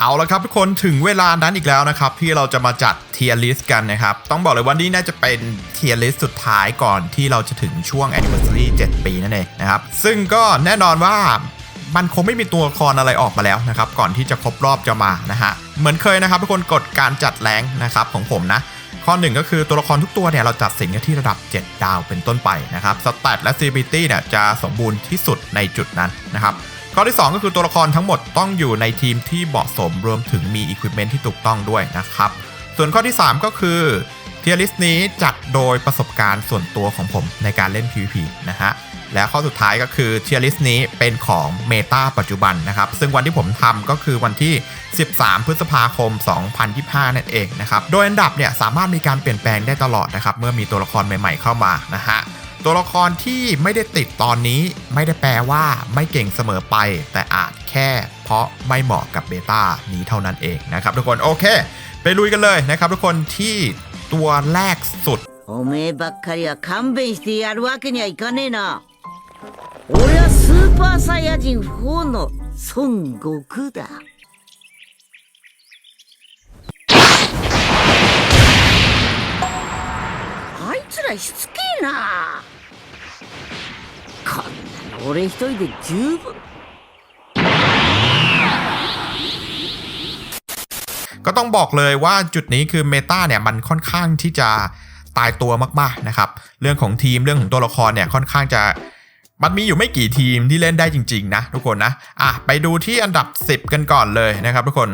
เอาละครับทุกคนถึงเวลานั้นอีกแล้วนะครับ ที่เราจะมาจัดเทียร์ลิสต์กันนะครับ ต้องบอกเลยว่านี่น่าจะเป็นเทียร์ลิสต์สุดท้ายก่อนที่เราจะถึงช่วง anniversary 7 ปีนั่นเองนะครับ ซึ่งก็แน่นอนว่ามันคงไม่มีตัวละครอะไรออกมาแล้วนะครับ ก่อนที่จะครบรอบจะมานะฮะเหมือนเคยนะครับทุกคนกฎการจัดแรงนะครับของผมนะข้อหนึ่งก็คือตัวละครทุกตัวเนี่ยเราจัดสินกันที่ระดับ 7 ดาวเป็นต้นไปนะครับสแตทและ CBT เนี่ยจะสมบูรณ์ที่สุดในจุดนั้นนะครับ ข้อที่ 2 ก็คือตัวละครทั้งหมดต้องอยู่ในทีมที่เหมาะสมรวมถึงมีอุปกรณ์ที่ถูกต้องด้วยนะครับ ส่วนข้อที่ 3 ก็คือเทียริสนี้จัดโดยประสบการณ์ส่วนตัวของผมในการเล่น PVP นะฮะและข้อสุดท้ายก็คือเทียริสนี้เป็นของเมตาปัจจุบันนะครับ ซึ่งวันที่ผมทำก็คือวันที่ 13 พฤษภาคม 2025 นั่นเองนะครับ โดยอันดับเนี่ยสามารถมีการเปลี่ยนแปลงได้ตลอดนะครับ เมื่อมีตัวละครใหม่ๆเข้ามานะฮะ ตัวละครที่ไม่ได้ติดตอนนี้ไม่ได้แปลว่าไม่เก่งเสมอไป แต่อาจแค่เพราะไม่เหมาะกับเบต้านี้เท่านั้นเองนะครับทุกคนโอเค ไปลุยกันเลยนะครับทุกคนที่ตัวแรกสุด おめえばっかりは勘弁してやるわけにはいかねえな俺はスーパーサイヤ人4の孫悟空だあいつらしつけえなこんなの 俺一人で十分 ก็ต้องบอกเลยว่าจุดนี้คือเมตาเนี่ยมันค่อนข้างที่จะตายตัวมากๆนะครับ เรื่องของทีมเรื่องของตัวละครเนี่ยค่อนข้างจะมันมีอยู่ไม่กี่ทีมที่เล่นได้จริง ๆ นะ ทุกคนนะอ่ะไปดูที่อันดับ 10 กันก่อนเลยนะครับ ทุกคน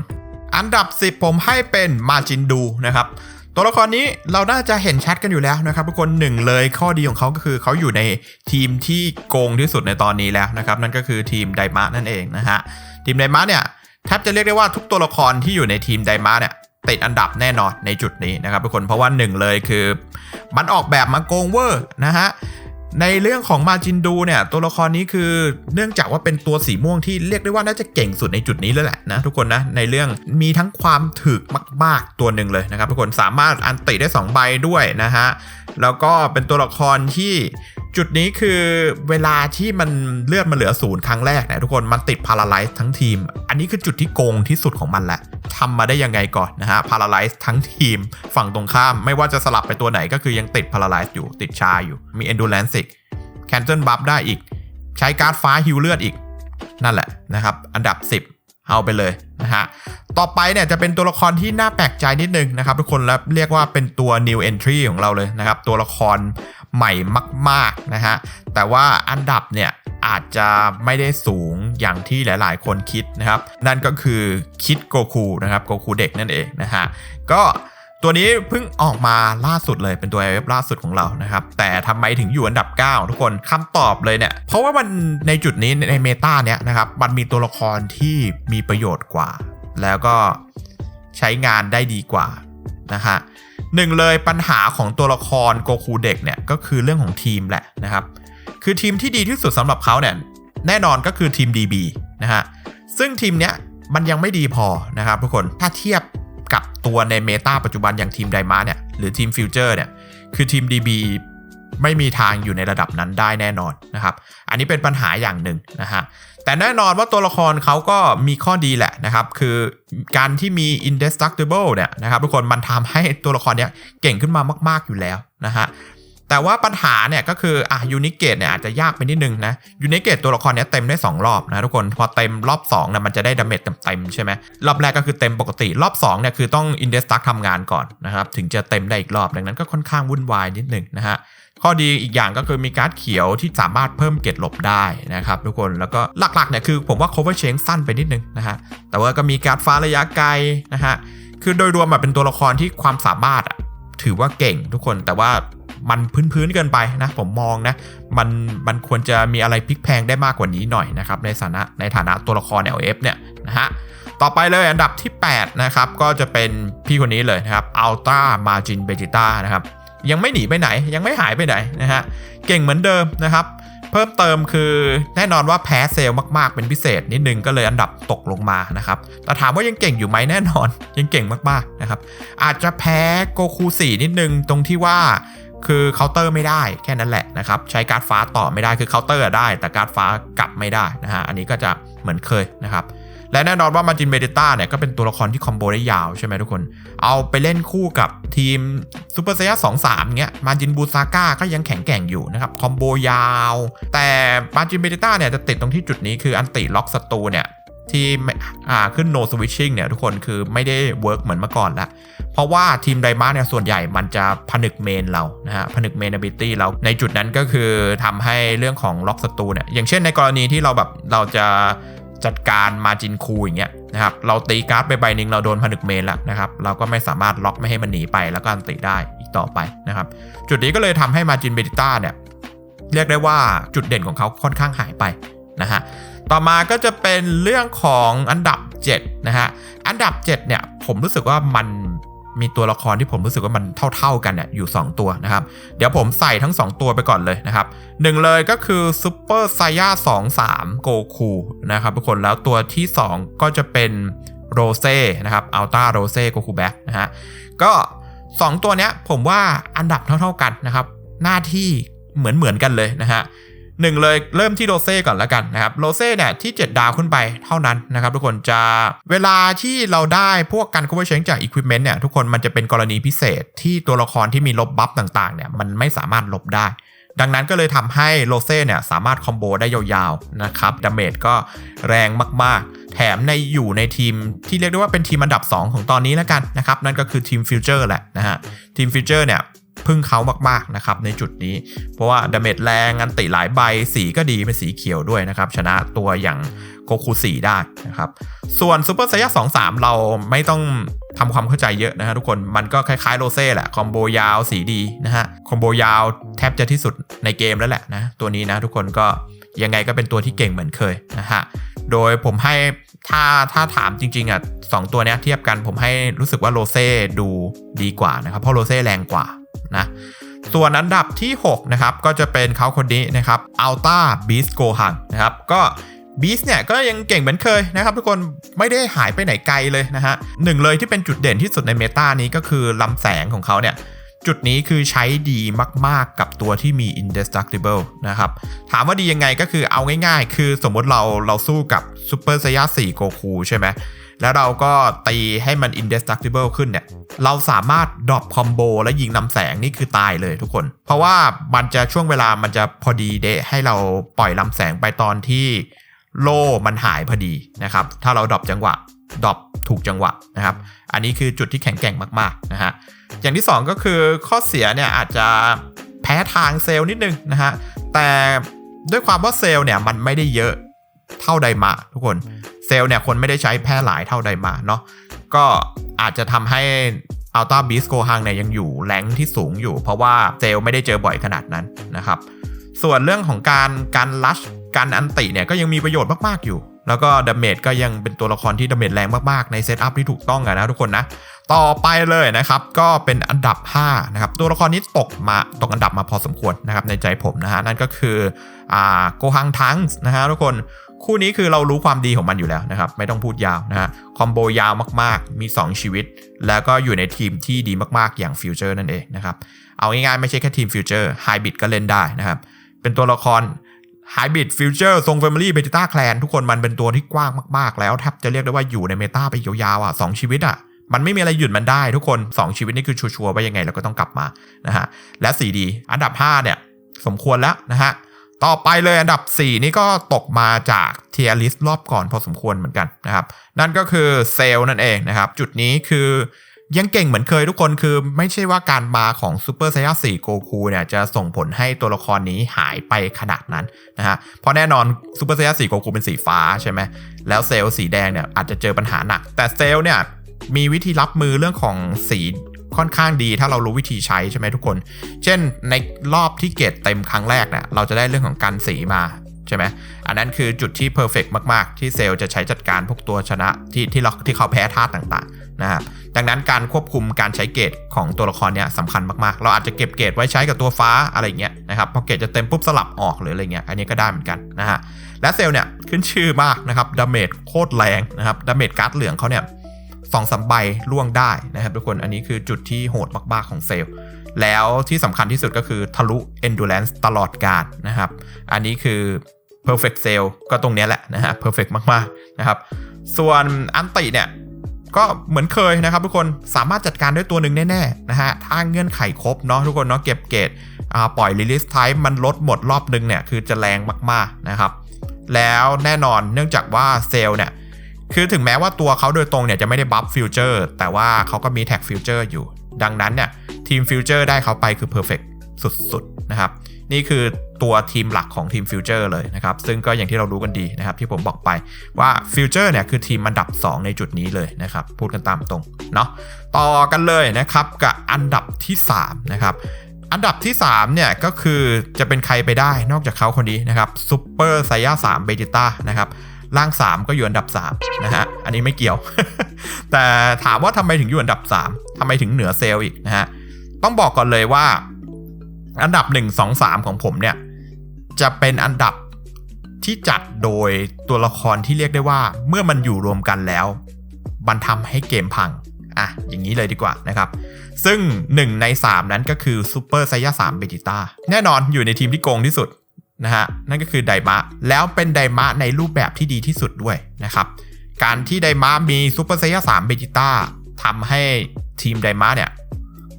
อันดับ 10 ผมให้เป็นมาจินดูนะครับ ตัวละครนี้เราน่าจะเห็นชัดกันอยู่แล้วนะครับทุกคนหนึ่งเลยข้อดีของเขาก็คือเขาอยู่ในทีมที่โกงที่สุดในตอนนี้แล้วนะครับ นั่นก็คือทีมไดมาร์นั่นเองนะฮะทีมไดมาร์เนี่ยแทบจะเรียกได้ว่าทุกตัวละครที่อยู่ในทีมไดมารเนี่ยติดอันดับแน่นอนในจุดนี้นะครับทุกคนเพราะว่าหนึ่งเลยคือ มันออกแบบมาโกงเวอร์นะฮะ ในเรื่องของมาจินดูเนี่ยตัวละครนี้คือเนื่องจากว่าเป็นตัวสีม่วงที่เรียกได้ว่าน่าจะเก่งสุดในจุดนี้เลยแหละนะทุกคนนะในเรื่องมีทั้งความถึกมาก ๆตัวหนึ่งเลยนะครับทุกคนสามารถอันติได้ 2 ใบด้วยนะฮะแล้วก็เป็นตัวละครที่ จุดนี้คือเวลาที่มันเลือดมันเหลือศูนย์ครั้งแรกเนี่ยทุกคนมันติดพาราไลซ์ทั้งทีม อันนี้คือจุดที่โกงที่สุดของมันแหละทำมาได้ยังไงก่อนนะฮะพาราไลซ์ทั้งทีม ฝั่งตรงข้ามไม่ว่าจะสลับไปตัวไหนก็คือยังติดพาราไลซ์อยู่ติดชาอยู่มี endurance อีกแคนเซิลบัฟได้อีก ใช้การ์ดฟ้าฮิวเลือดอีก นั่นแหละนะครับ อันดับ 10เอาไปเลยนะฮะ ต่อไปเนี่ยจะเป็นตัวละครที่น่าแปลกใจนิดนึงนะครับทุกคนแล้วเรียกว่าเป็นตัว new entry ของเราเลยนะครับ ตัวละคร ใหม่มากๆนะฮะ แต่ว่าอันดับเนี่ยอาจจะไม่ได้สูงอย่างที่หลายๆ คนคิดนะครับ นั่นก็คือคิดโกคูนะครับโกคูเด็กนั่นเองนะฮะ ก็ตัวนี้เพิ่งออกมาล่าสุดเลยเป็นตัวเว็บล่าสุดของเรานะครับ แต่ทำไมถึงอยู่อันดับ 9 ทุกคนคำตอบเลยเนี่ย เพราะว่ามันในจุดนี้ในเมตาเนี้ยนะครับ มันมีตัวละครที่มีประโยชน์กว่า แล้วก็ใช้งานได้ดีกว่า นะฮะหนึ่งเลยปัญหาของตัวละครโกคูเด็กเนี่ยก็คือเรื่องของทีมแหละนะครับ คือทีมที่ดีที่สุดสำหรับเขาเนี่ยแน่นอนก็คือทีม DB นะฮะซึ่งทีมเนี้ยมันยังไม่ดีพอนะครับทุกคนถ้าเทียบกับตัวในเมตาปัจจุบันอย่างทีมไดมาเนี่ยหรือทีมฟิวเจอร์เนี่ยคือทีม DB ไม่มีทางอยู่ในระดับนั้นได้แน่นอนนะครับ อันนี้เป็นปัญหาอย่างหนึ่งนะฮะ แต่แน่นอนว่าตัวละครเขาก็มีข้อดีแหละนะครับ คือการที่มี indestructible เนี่ยนะครับทุกคนมันทำให้ตัวละครเนี้ยเก่งขึ้นมามาก ๆอยู่แล้วนะฮะแต่ว่าปัญหาเนี่ยก็คืออะยูนิเกตเนี่ยอาจจะยากไปนิดนึงนะยูนิเกตตัวละครเนี้ยเต็มได้ 2 รอบนะทุกคนพอเต็มรอบ2เนี่ยมันจะได้ดาเมจเต็มๆใช่ไหมรอบแรกก็คือเต็มปกติรอบ2เนี่ยคือต้องอินเดสตักทำงานก่อนนะครับถึงจะเต็มได้อีกรอบดังนั้นก็ค่อนข้างวุ่นวายนิดนึงนะฮะ ข้อดีอีกอย่างก็คือมีการ์ดเขียวที่สามารถเพิ่มเกตหลบได้นะครับทุกคนแล้วก็หลักๆเนี่ยคือผมว่า cover change สั้นไปนิดนึงนะฮะแต่ว่าก็มีการ์ดฟ้าระยะไกลนะฮะคือโดยรวมแบบเป็นตัวละครที่ความสามารถอะถือว่าเก่งทุกคนแต่ว่ามันพื้นๆเกินไปนะผมมองนะมันมันควรจะมีอะไรพลิกแพงได้มากกว่านี้หน่อยนะครับในฐานะในฐานะตัวละคร LF เนี่ยนะฮะต่อไปเลยอันดับที่ 8 นะครับ ก็จะเป็นพี่คนนี้เลยนะครับ Ultra Margin Vegeta นะครับ ยังไม่หนีไปไหน ยังไม่หายไปไหนนะฮะเก่งเหมือนเดิมนะครับ เพิ่มเติมคือแน่นอนว่าแพ้เซลล์มากๆเป็นพิเศษนิดนึงก็เลยอันดับตกลงมานะครับแต่ถามว่ายังเก่งอยู่ไหมแน่นอน ยังเก่งมากๆนะครับ อาจจะแพ้โกคู4นิดนึงตรงที่ว่าคือเคาน์เตอร์ไม่ได้แค่นั้นแหละนะครับ ใช้การ์ดฟ้าต่อไม่ได้คือเคาน์เตอร์ได้ แต่การ์ดฟ้ากลับไม่ได้นะฮะอันนี้ก็จะเหมือนเคยนะครับ และแน่นอนว่ามาจินเบเดต้าเนี่ยก็เป็นตัวละครที่คอมโบได้ยาวใช่ไหมทุกคน เอาไปเล่นคู่กับทีมซูเปอร์เซียสองสามเงี้ยมาจินบูซาก้าก็ยังแข็งแกร่งอยู่นะครับคอมโบยาว แต่มาจินเบเดต้าเนี่ยจะติดตรงที่จุดนี้คืออันติล็อกศัตรูเนี่ยที่ไม่อ่าขึ้น no switching เนี่ยทุกคนคือไม่ได้เวิร์กเหมือนเมื่อก่อนละเพราะว่าทีมไดมาร์เนี่ยส่วนใหญ่มันจะผนึกเมนเรานะฮะผนึกเมน ability เราในจุดนั้นก็คือทำให้เรื่องของล็อกศัตรูเนี่ยอย่างเช่นในกรณีที่เราแบบเราจะ จัดการมาจินคูอย่างเงี้ยนะครับเราตีการ์ดไปใบหนึ่งเราโดนผนึกเมนแล้วนะครับเราก็ไม่สามารถล็อกไม่ให้มันหนีไปแล้วก็อันติได้อีกต่อไปนะครับจุดนี้ก็เลยทำให้มาจินเบติต้าเนี่ยเรียกได้ว่าจุดเด่นของเขาค่อนข้างหายไปนะฮะต่อมาก็จะเป็นเรื่องของอันดับ7นะฮะอันดับ7เนี่ยผมรู้สึกว่ามัน มีตัวละครที่ผมรู้สึกว่ามันเท่าๆกันเนี่ยอยู่ 2 ตัวนะครับ เดี๋ยวผมใส่ทั้ง 2 ตัวไปก่อนเลยนะครับหนึ่งเลยก็คือซูเปอร์ไซย่า23โกคูนะครับทุกคนแล้วตัวที่ 2 ก็จะเป็นโรเซ่นะครับอัลต้าโรเซ่โกคูแบ็กนะฮะก็ 2 ตัวเนี้ยผมว่าอันดับเท่าๆกันนะครับ หน้าที่เหมือนๆกันเลยนะฮะ หนึ่งเลยเริ่มที่โรเซ่ก่อนล้วกันนะครับโรเซ่เนี่ยที่ 7 ดาวขึ้นไปเท่านั้นนะครับทุกคนจะเวลาที่เราได้พวกการ cover change จาก equipment เนี่ยทุกคนมันจะเป็นกรณีพิเศษที่ตัวละครที่มีลบบัฟต่างๆเนี่ยมันไม่สามารถลบได้ ดังนั้นก็เลยทำให้โรเซ่เนี่ยสามารถคอมโบได้ยาวๆนะครับดาเมจก็แรงมากๆ แถมในอยู่ในทีมที่เรียกได้ว่าเป็นทีมอันดับ 2 ของตอนนี้แล้วกันนะครับนั่นก็คือทีมฟิวเจอร์แหละนะฮะทีมฟิวเจอร์เนี่ย พึ่งเขามากๆนะครับในจุดนี้ เพราะว่าดาเมจแรงอันติหลายใบสีก็ดีเป็นสีเขียวด้วยนะครับ ชนะตัวอย่างโกคูสีได้นะครับ ส่วนซูเปอร์ไซย่า23เราไม่ต้องทำความเข้าใจเยอะนะฮะทุกคนมันก็คล้ายๆโรเซ่แหละ คอมโบยาวสีดีนะฮะ คอมโบยาวแทบจะที่สุดในเกมแล้วแหละนะ ตัวนี้นะทุกคนก็ยังไงก็เป็นตัวที่เก่งเหมือนเคยนะฮะ โดยผมให้ถ้าถ้าถามจริง ๆอะสองตัวเนี้ยเทียบกันผมให้รู้สึกว่าโรเซ่ดูดีกว่านะครับ เพราะโรเซ่แรงกว่า นะส่วนอันดับที่ 6 นะครับ ก็จะเป็นเขาคนนี้นะครับอัลต้าบีสโกฮังนะครับก็บีสเนี่ยก็ยังเก่งเหมือนเคยนะครับ ทุกคนไม่ได้หายไปไหนไกลเลยนะฮะหนึ่งเลยที่เป็นจุดเด่นที่สุดในเมตานี้ก็คือลำแสงของเขาเนี่ยจุดนี้คือใช้ดีมากๆกับตัวที่มี indestructible นะครับ ถามว่าดียังไงก็คือเอาง่ายๆ คือสมมติเราเราสู้กับ Super Saiyan 4 Goku ใช่ไหม แล้วเราก็ตีให้มัน indestructible ขึ้นเนี่ย เราสามารถดรอปคอมโบและยิงนำแสงนี่คือตายเลยทุกคน เพราะว่ามันจะช่วงเวลามันจะพอดีเดะให้เราปล่อยลำแสงไปตอนที่โล่มันหายพอดีนะครับ ถ้าเราดรอปจังหวะดรอปถูกจังหวะนะครับ อันนี้คือจุดที่แข็งแกร่งมากๆนะฮะ อย่างที่ 2 ก็คือข้อเสียเนี่ยอาจจะแพ้ทางเซลล์นิดนึงนะฮะ แต่ด้วยความว่าเซลล์เนี่ยมันไม่ได้เยอะ เท่าไดมาทุกคนเซลล์เนี่ยคนไม่ได้ใช้แพร่หลายเท่าไดมาเนาะก็อาจจะทำให้อัลต้าบีสโกฮังเนี่ยยังอยู่แรงที่สูงอยู่ เพราะว่าเซลล์ไม่ได้เจอบ่อยขนาดนั้นนะครับ ส่วนเรื่องของการการลัชการอันติเนี่ยก็ยังมีประโยชน์มาก ๆ อยู่ แล้วก็ดาเมจก็ยังเป็นตัวละครที่ดาเมจแรงมากๆ ในเซตอัพที่ถูกต้องอะนะทุกคนนะ ต่อไปเลยนะครับ ก็เป็นอันดับ 5 นะครับ ตัวละครนี้ตกมาตกอันดับมาพอสมควรนะครับในใจผมนะฮะนั่นก็คืออ่าโกฮังทังส์นะฮะทุกคน คู่นี้คือเรารู้ความดีของมันอยู่แล้วนะครับ ไม่ต้องพูดยาวนะฮะคอมโบยาวมากๆ มี 2 ชีวิต แล้วก็อยู่ในทีมที่ดีมากๆอย่างฟิวเจอร์นั่นเองนะครับ เอาง่ายๆไม่ใช่แค่ทีมฟิวเจอร์ไฮบิดก็เล่นได้นะครับ เป็นตัวละครไฮบิดฟิวเจอร์ทรงแฟมิลี่เบจิต้าแคลนทุกคนมันเป็นตัวที่กว้างมากๆ แล้วแทบจะเรียกได้ว่าอยู่ในเมตาไปยาวๆอะสองชีวิตอะมันไม่มีอะไรหยุดมันได้ทุกคน 2 ชีวิตนี่คือชัวร์ๆไปยังไงเราก็ต้องกลับมานะฮะและ 4D อันดับ5เนี่ยสมควรแล้วนะฮะ ต่อไปเลยอันดับ 4 นี่ก็ตกมาจากเทียริสรอบก่อนพอสมควรเหมือนกันนะครับ นั่นก็คือเซลนั่นเองนะครับ จุดนี้คือยังเก่งเหมือนเคยทุกคนคือไม่ใช่ว่าการมาของซูเปอร์ไซย่า4โกคูเนี่ยจะส่งผลให้ตัวละครนี้หายไปขนาดนั้นนะฮะเพราะแน่นอนซูเปอร์ไซย่า4โกคูเป็นสีฟ้าใช่ไหมแล้วเซลล์สีแดงเนี่ยอาจจะเจอปัญหาหนัก แต่เซลล์เนี่ยมีวิธีรับมือเรื่องของสี ค่อนข้างดีถ้าเรารู้วิธีใช้ใช่ไหมทุกคน เช่นในรอบที่เกตเต็มครั้งแรกเนี่ยเราจะได้เรื่องของการสีมาใช่ไหมอันนั้นคือจุดที่เพอร์เฟกมาก ๆ ที่เซลล์จะใช้จัดการพวกตัวชนะที่ที่เราที่เขาแพ้ธาตุต่าง ๆ นะครับ ดังนั้นการควบคุมการใช้เกตของตัวละครเนี้ยสำคัญมาก ๆ เราอาจจะเก็บเกตไว้ใช้กับตัวฟ้าอะไรเงี้ยนะครับ พอเกตจะเต็มปุ๊บสลับออกหรืออะไรเงี้ย อันนี้ก็ได้เหมือนกันนะฮะ และเซลล์เนี่ยขึ้นชื่อมากนะครับ ดาเมจโคตรแรงนะครับ ดาเมจการ์ดเหลืองเขาเนี่ย สองสามใบล่วงได้นะครับทุกคนอันนี้คือจุดที่โหดมากๆของเซลล์แล้วที่สำคัญที่สุดก็คือทะลุ endurance ตลอดการนะครับ อันนี้คือ perfect sale ก็ตรงนี้แหละนะฮะ perfect มากๆนะครับ ส่วนอันติเนี่ย ก็เหมือนเคยนะครับทุกคนสามารถจัดการด้วยตัวหนึ่งแน่ๆนะฮะถ้าเงื่อนไขครบเนาะทุกคนเนาะเก็บเกรดอ่าปล่อย release type มันลดหมดรอบนึงเนี่ย คือจะแรงมากๆนะครับ แล้วแน่นอนเนื่องจากว่าเซลล์เนี่ย คือถึงแม้ว่าตัวเขาโดยตรงเนี่ยจะไม่ได้บัฟฟิวเจอร์แต่ว่าเขาก็มีแท็กฟิวเจอร์อยู่ ดังนั้นเนี่ยทีมฟิวเจอร์ได้เขาไปคือเพอร์เฟกสุดๆนะครับ นี่คือตัวทีมหลักของทีมฟิวเจอร์เลยนะครับ ซึ่งก็อย่างที่เรารู้กันดีนะครับ ที่ผมบอกไปว่าฟิวเจอร์เนี่ยคือทีมอันดับ 2 ในจุดนี้เลยนะครับ พูดกันตามตรงเนาะต่อกันเลยนะครับกับอันดับที่ 3 นะครับ อันดับที่ 3 เนี่ยก็คือจะเป็นใครไปได้นอกจากเขาคนนี้นะครับซูเปอร์ไซย่า3เบจิต้านะครับ ล่าง 3 ก็อยู่อันดับ3นะฮะอันนี้ไม่เกี่ยว แต่ถามว่าทำไมถึงอยู่อันดับ 3ทำไมถึงเหนือเซลล์อีกนะฮะต้องบอกก่อนเลยว่า อันดับ 1 2 3 ของผมเนี่ย จะเป็นอันดับที่จัดโดยตัวละครที่เรียกได้ว่า เมื่อมันอยู่รวมกันแล้ว มันทำให้เกมพังอะอย่างนี้เลยดีกว่านะครับ ซึ่ง 1 ใน 3 นั้นก็คือซูเปอร์ไซย่า3เบจิต้าแน่นอนอยู่ในทีมที่โกงที่สุด นะฮะนั่นก็คือไดมะแล้วเป็นไดมะในรูปแบบที่ดีที่สุดด้วยนะครับ การที่ไดมะมีซูเปอร์ไซย่า3เบจิต้าทำให้ทีมไดมะเนี่ย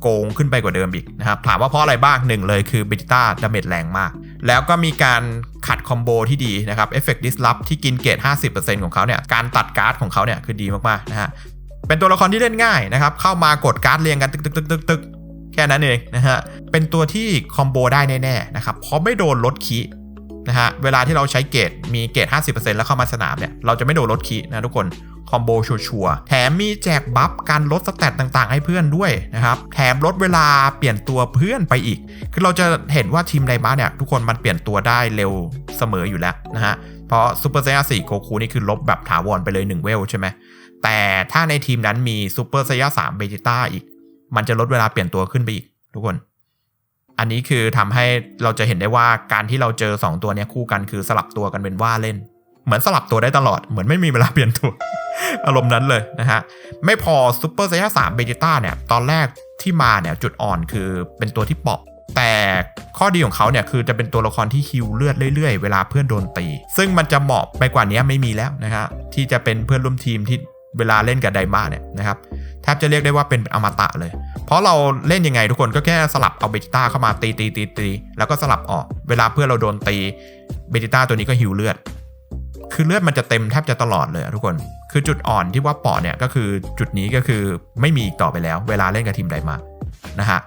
โกงขึ้นไปกว่าเดิมอีกนะครับ ถามว่าเพราะอะไรบ้างหนึ่งเลยคือเบจิต้าดาเมจแรงมาก แล้วก็มีการขัดคอมโบที่ดีนะครับเอฟเฟกต์ดิสล p ที่กินเกรด50%ของเขาเนี่ยการตัดการ์ดของเขาเนี่ยคือดีมากๆนะฮะเป็นตัวละครที่เล่นง่ายนะครับ เข้ามากดการ์ดเรียงกันตึกตึกตึกตึกตึก แค่นั้นเองนะฮะ เป็นตัวที่คอมโบได้แน่ๆนะครับ เพราะไม่โดนลดคีนะฮะ เวลาที่เราใช้เกรดมีเกรด 50%แล้วเข้ามาสนามเนี่ย เราจะไม่โดนลดคีนะทุกคน คอมโบชัวร์แถมมีแจกบัฟการลดสแตตต่างๆ ให้เพื่อนด้วยนะครับ แถมลดเวลาเปลี่ยนตัวเพื่อนไปอีก คือเราจะเห็นว่าทีมไดมาเนี่ยทุกคนมันเปลี่ยนตัวได้เร็วเสมออยู่แล้วนะฮะ เพราะซูเปอร์ไซย่า4โกคูนี่คือลบแบบถาวรไปเลย1เวลใช่ไหมแต่ถ้าในทีมนั้นมีซูเปอร์ไซย่า3เบจิต้าอีก มันจะลดเวลาเปลี่ยนตัวขึ้นไปอีก ทุกคน อันนี้คือทำให้เราจะเห็นได้ว่าการที่เราเจอ 2 ตัวเนี้ยคู่กันคือสลับตัวกันเป็นว่าเล่น เหมือนสลับตัวได้ตลอดเหมือนไม่มีเวลาเปลี่ยนตัว อารมณ์นั้นเลยนะฮะไม่พอซูเปอร์ไซย่า3เบจิต้าเนี่ยตอนแรกที่มาเนี่ยจุดอ่อนคือเป็นตัวที่เปาะแต่ข้อดีของเขาเนี่ยคือจะเป็นตัวละครที่ฮิวเลือดเรื่อยๆ เวลาเพื่อนโดนตี ซึ่งมันจะเหมาะไปกว่านี้ไม่มีแล้วนะฮะที่จะเป็นเพื่อนร่วมทีมที่เวลาเล่นกับไดมาเนี่ยนะครับ แทบจะเรียกได้ว่าเป็นอมตะเลย เพราะเราเล่นยังไงทุกคนก็แค่สลับเอาเบจิต้าเข้ามาตีตีตีตีแล้วก็สลับออก เวลาเพื่อนเราโดนตีเบจิต้าตัวนี้ก็ฮิวเลือด คือเลือดมันจะเต็มแทบจะตลอดเลยทุกคน คือจุดอ่อนที่ว่าปอดเนี่ยก็คือจุดนี้ก็คือไม่มีอีกต่อไปแล้ว เวลาเล่นกับทีมไดมานะฮะ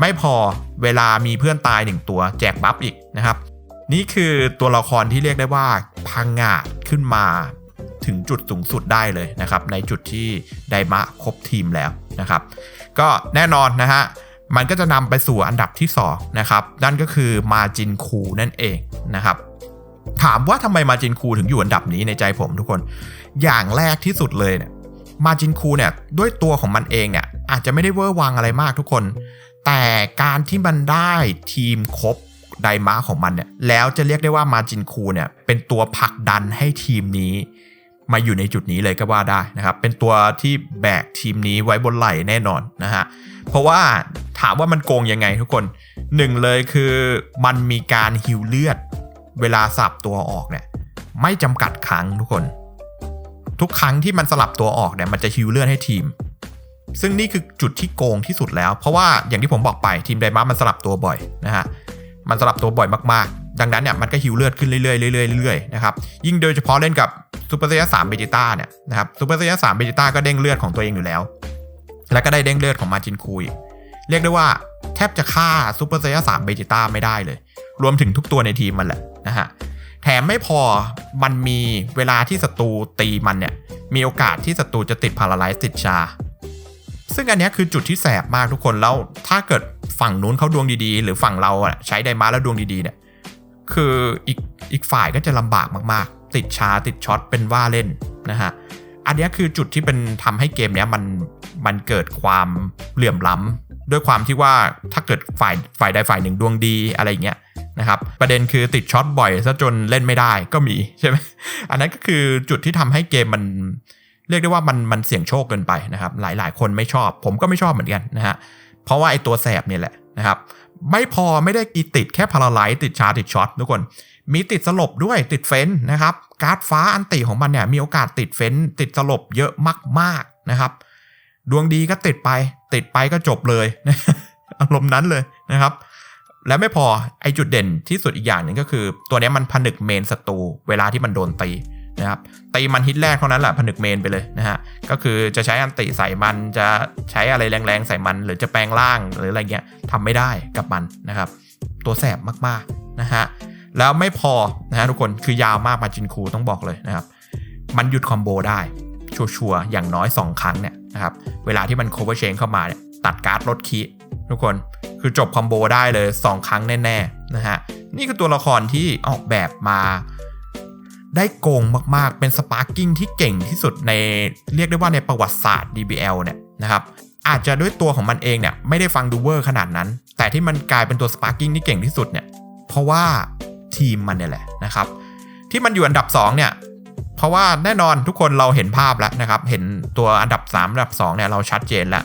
ไม่พอเวลามีเพื่อนตายหนึ่งตัวแจกบัฟอีกนะครับ นี่คือตัวละครที่เรียกได้ว่าพังงาดขึ้นมา ถึงจุดสูงสุดได้เลยนะครับ ในจุดที่ไดมะครบทีมแล้วนะครับ ก็แน่นอนนะฮะมันก็จะนำไปสู่อันดับที่2นะครับนั่นก็คือมาจินคูนั่นเองนะครับ ถามว่าทำไมมาจินคูถึงอยู่อันดับนี้ในใจผมทุกคน อย่างแรกที่สุดเลยเนี่ยมาจินคูเนี่ยด้วยตัวของมันเองเนี่ยอาจจะไม่ได้เวอร์วังอะไรมากทุกคน แต่การที่มันได้ทีมครบไดมาของมันเนี่ยแล้วจะเรียกได้ว่ามาจินคูเนี่ยเป็นตัวผลักดันให้ทีมนี้ มาอยู่ในจุดนี้เลยก็ว่าได้นะครับ เป็นตัวที่แบกทีมนี้ไว้บนไหล่แน่นอนนะฮะ เพราะว่าถามว่ามันโกงยังไงทุกคนหนึ่งเลยคือมันมีการฮิวเลือด เวลาสับตัวออกเนี่ยไม่จำกัดครั้งทุกคน ทุกครั้งที่มันสลับตัวออกเนี่ยมันจะฮิวเลือดให้ทีม ซึ่งนี่คือจุดที่โกงที่สุดแล้ว เพราะว่าอย่างที่ผมบอกไปทีมไดมามันสลับตัวบ่อยนะฮะมันสลับตัวบ่อยมากๆ ดังนั้นเนี่ยมันก็ฮิวเลือดขึ้นเรื่อยๆเรื่อยๆเรื่อยๆนะครับยิ่งโดยเฉพาะเล่นกับ ซูเปอร์เซียสามเบจิต้าเนี่ยนะครับซูเปอร์เซียสามเบจิต้าก็เด้งเลือดของตัวเองอยู่แล้ว แล้วก็ได้เด้งเลือดของมาจินคุยเรียกได้ว่าแทบจะฆ่าซูเปอร์เซียสามเบจิต้าไม่ได้เลย รวมถึงทุกตัวในทีมมันแหละนะฮะแถมไม่พอมันมีเวลาที่ศัตรูตีมันเนี่ยมีโอกาสที่ศัตรูจะติดพาราไลซ์ติดชา ซึ่งอันนี้คือจุดที่แสบมากทุกคนแล้วถ้าเกิดฝั่งนู้นเขาดวงดีๆ หรือฝั่งเราใช้ไดมาแล้วดวงดีๆเนี่ยคืออีกอีกฝ่ายก็จะลำบากมากๆ ติดชาติดช็อตเป็นว่าเล่นนะฮะอันนี้คือจุดที่เป็นทำให้เกมเนี้ยมันมันเกิดความเหลื่อมล้ำด้วยความที่ว่าถ้าเกิดฝ่ายฝ่ายใดฝ่ายหนึ่งดวงดีอะไรเงี้ยนะครับประเด็นคือติดช็อตบ่อยซะจนเล่นไม่ได้ก็มีใช่ไหมอันนั้นก็คือจุดที่ทำให้เกมมันเรียกได้ว่ามันมันเสี่ยงโชคเกินไปนะครับ หลายๆ คนไม่ชอบ ผมก็ไม่ชอบเหมือนกันนะฮะเพราะว่าไอตัวแสบเนี่ยแหละนะครับ ไม่พอไม่ได้กีติดแค่พาราไลท์ติดชาติดช็อตทุกคน มีติดสลบด้วยติดเฟ้นนะครับ การ์ดฟ้าอันติของมันเนี่ยมีโอกาสติดเฟ้นติดสลบเยอะมากๆนะครับ ดวงดีก็ติดไป ติดไปก็จบเลยอารมณ์นั้นเลยนะครับ และไม่พอไอจุดเด่นที่สุดอีกอย่างหนึ่งก็คือ ตัวนี้มันผนึกเมนศัตรูเวลาที่มันโดนตี นะครับตีมันฮิตแรกเท่านั้นแหละผนึกเมนไปเลยนะฮะก็คือจะใช้อันติใส่มันจะใช้อะไรแรงๆใส่มัน หรือจะแปลงร่างหรืออะไรเงี้ยทำไม่ได้กับมันนะครับ ตัวแสบมากๆนะฮะแล้วไม่พอนะฮะทุกคนคือยาวมากมาจินคูต้องบอกเลยนะครับ มันหยุดคอมโบได้ชัวร์ๆอย่างน้อย 2 ครั้งเนี่ยนะครับเวลาที่มันโคเวอร์เชนเข้ามาเนี่ยตัดการ์ดลดคีทุกคนคือจบคอมโบได้เลย 2 ครั้งแน่ๆนะฮะนี่คือตัวละครที่ออกแบบมา ได้โกงมากๆ เป็นสปาร์กิ้งที่เก่งที่สุดในเรียกได้ว่าในประวัติศาสตร์ DBL เนี่ยนะครับอาจจะด้วยตัวของมันเองเนี่ยไม่ได้ฟังดูเวอร์ขนาดนั้น แต่ที่มันกลายเป็นตัวสปาร์กิ้งที่เก่งที่สุดเนี่ยเพราะว่าทีมมันเนี่ยแหละนะครับที่มันอยู่อันดับ2เนี่ยเพราะว่าแน่นอนทุกคนเราเห็นภาพแล้วนะครับเห็นตัวอันดับ 3 อันดับ2เนี่ยเราชัดเจนแล้ว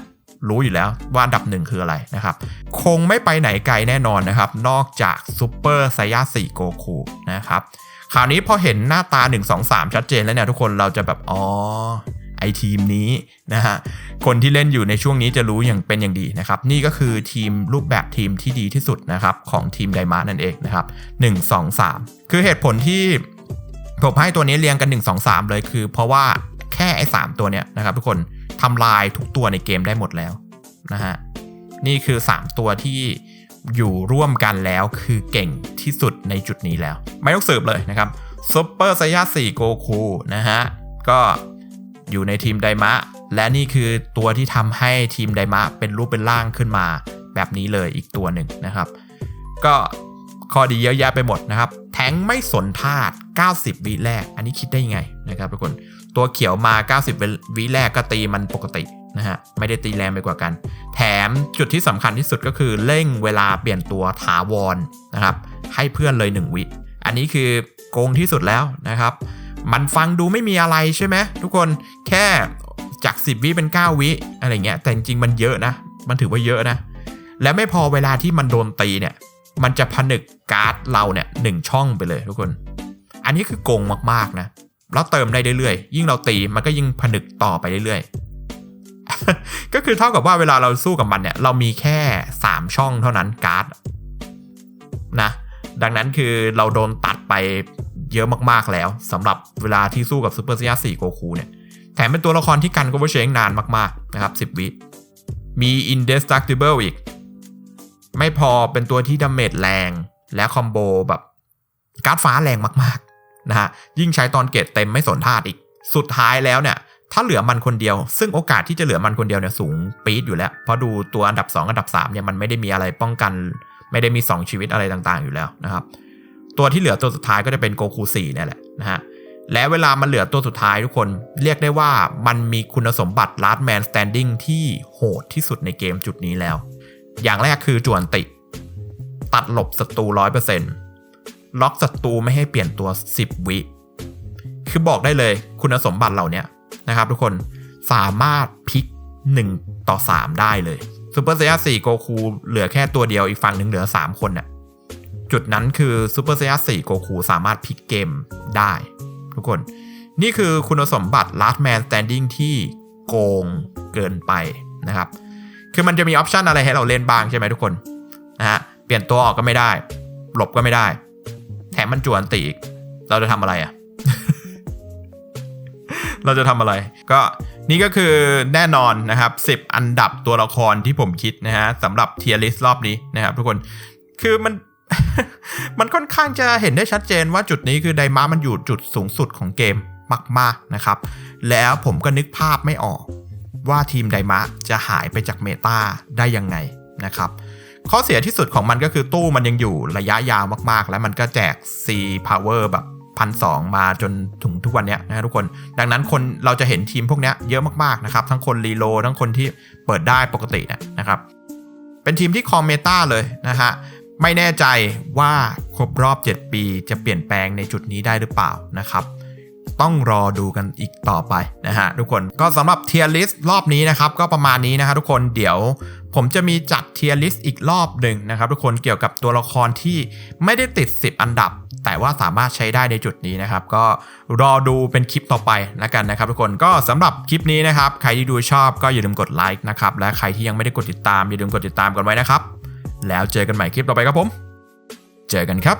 รู้อยู่แล้วว่าอันดับ1คืออะไรนะครับ คงไม่ไปไหนไกลแน่นอนนะครับ นอกจากซูเปอร์ไซยา4โกคูนะครับ คราวนี้พอเห็นหน้าตา 1 2 3 ชัดเจนแล้วเนี่ยทุกคนเราจะแบบอ๋อไอทีมนี้นะฮะคนที่เล่นอยู่ในช่วงนี้จะรู้อย่างเป็นอย่างดีนะครับ นี่ก็คือทีมรูปแบบทีมที่ดีที่สุดนะครับของทีมไดมาร์นั่นเองนะครับ1 2 3 คือเหตุผลที่ผมให้ตัวนี้เรียงกัน 1 2 3 เลยคือ เพราะว่าแค่ไอ้3ตัวเนี้ยนะครับทุกคนทำลายทุกตัวในเกมได้หมดแล้วนะฮะนี่คือ 3 ตัวที่ อยู่ร่วมกันแล้วคือเก่งที่สุดในจุดนี้แล้ว ไม่ต้องสืบเลยนะครับซุปเปอร์ไซยา4โกคูนะฮะ ก็อยู่ในทีมไดมะ และนี่คือตัวที่ทำให้ทีมไดมะเป็นรูปเป็นร่างขึ้นมา แบบนี้เลยอีกตัวหนึ่งนะครับ ก็ข้อดีเยอะแยะไปหมดนะครับ แทงไม่สนธาตุ90 วิแรก อันนี้คิดได้ยังไงนะครับทุกคน ตัวเขียวมา 90 วิแรกก็ตีมันปกติ นะฮะไม่ได้ตีแรงไปกว่ากัน แถมจุดที่สำคัญที่สุดก็คือเร่งเวลาเปลี่ยนตัวถาวรนนะครับ ให้เพื่อนเลย 1 วิ อันนี้คือโกงที่สุดแล้วนะครับ มันฟังดูไม่มีอะไรใช่ไหมทุกคนแค่จาก 10 วิเป็น 9 วิอะไรเงี้ยแต่จริงๆมันเยอะนะ มันถือว่าเยอะนะ และไม่พอเวลาที่มันโดนตีเนี่ย มันจะผนึกการ์ดเราเนี่ยหนึ่งช่องไปเลยทุกคน อันนี้คือโกงมากๆนะแล้วเติมได้เรื่อยๆยิ่งเราตีมันก็ยิ่งผนึกต่อไปเรื่อยๆ ก็คือเท่ากับว่าเวลาเราสู้กับมันเนี่ย เรามีแค่ 3 ช่องเท่านั้นการ์ดนะ ดังนั้นคือเราโดนตัดไปเยอะมากๆแล้วสำหรับเวลาที่สู้กับซูเปอร์ซียา4โกคูเนี่ย แถมเป็นตัวละครที่กันก็ว่าเชงนานมากๆนะครับ 10 วิ มี indestructible อีก ไม่พอเป็นตัวที่ดาเมจแรงและคอมโบแบบการ์ดฟ้าแรงมากๆนะฮะยิ่งใช้ตอนเกตเต็มไม่สนธาตุอีก สุดท้ายแล้วเนี่ย ถ้าเหลือมันคนเดียว ซึ่งโอกาสที่จะเหลือมันคนเดียวเนี่ยสูงปี๊ดอยู่แล้ว เพราะดูตัวอันดับ 2 อันดับ3เนี่ยมันไม่ได้มีอะไรป้องกัน ไม่ได้มี 2 ชีวิตอะไรต่างๆ อยู่แล้วนะครับ ตัวที่เหลือตัวสุดท้ายก็จะเป็นโกคู4เนี่ยแหละนะฮะและเวลามันเหลือตัวสุดท้ายทุกคนเรียกได้ว่ามันมีคุณสมบัติ last man standing ที่โหดที่สุดในเกมจุดนี้แล้ว อย่างแรกคือจวนติ ตัดหลบศัตรูร้อยเปอร์เซ็นต์ล็อกศัตรูไม่ให้เปลี่ยนตัว 10 วิ คือบอกได้เลยคุณสมบัติเหล่านี้ นะครับทุกคนสามารถพลิก 1 ต่อ 3 ได้เลยซูเปอร์เซีย4โกคูเหลือแค่ตัวเดียวอีกฝั่งหนึ่งเหลือ 3 คนน่ะจุดนั้นคือซูเปอร์เซีย4โกคูสามารถพลิกเกมได้ ทุกคน นี่คือคุณสมบัติ last man standing ที่โกงเกินไปนะครับ คือมันจะมีออปชันอะไรให้เราเล่นบ้างใช่ไหมทุกคนนะฮะเปลี่ยนตัวออกก็ไม่ได้ หลบก็ไม่ได้ แถมมันจวนตีอีก เราจะทำอะไรอะ่ะ เราจะทำอะไร ก็นี่ก็คือแน่นอนนะครับ 10 อันดับตัวละครที่ผมคิดนะฮะสำหรับเทียร์ลิสรอบนี้นะครับทุกคนคือมันมันค่อนข้างจะเห็นได้ชัดเจนว่าจุดนี้คือไดมามันอยู่จุดสูงสุดของเกมมากๆนะครับ แล้วผมก็นึกภาพไม่ออกว่าทีมไดมะจะหายไปจากเมตาได้ยังไงนะครับข้อเสียที่สุดของมันก็คือตู้มันยังอยู่ระยะยาวมากๆ แล้วมันก็แจก C power แบบ พันสมาจนถึงทุกวันนี้นะทุกคน ดังนั้นคนเราจะเห็นทีมพวกนี้เยอะมากๆนะครับ ทั้งคนรีโลทั้งคนที่เปิดได้ปกตินะครับ เป็นทีมที่คอมเมตาเลยนะฮะไม่แน่ใจว่าครบรอบ 7 ปีจะเปลี่ยนแปลงในจุดนี้ได้หรือเปล่านะครับ ต้องรอดูกันอีกต่อไปนะฮะทุกคนก็สำหรับเทียร์ลิสรอบนี้นะครับ ก็ประมาณนี้นะครับทุกคนเดี๋ยวผมจะมีจัดเทียร์ลิสอีกรอบหนึ่งนะครับ ทุกคนเกี่ยวกับตัวละครที่ไม่ได้ติด 10 อันดับ แต่ว่าสามารถใช้ได้ในจุดนี้นะครับ ก็รอดูเป็นคลิปต่อไปแล้วกันนะครับทุกคนก็สำหรับคลิปนี้นะครับ ใครที่ดูชอบก็อย่าลืมกดไลค์นะครับ และใครที่ยังไม่ได้กดติดตามอย่าลืมกดติดตามกันไว้นะครับ แล้วเจอกันใหม่คลิปต่อไปครับผม เจอกันครับ